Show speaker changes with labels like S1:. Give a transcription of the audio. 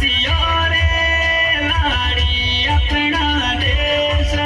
S1: સિયારે નારી આપણા દેશ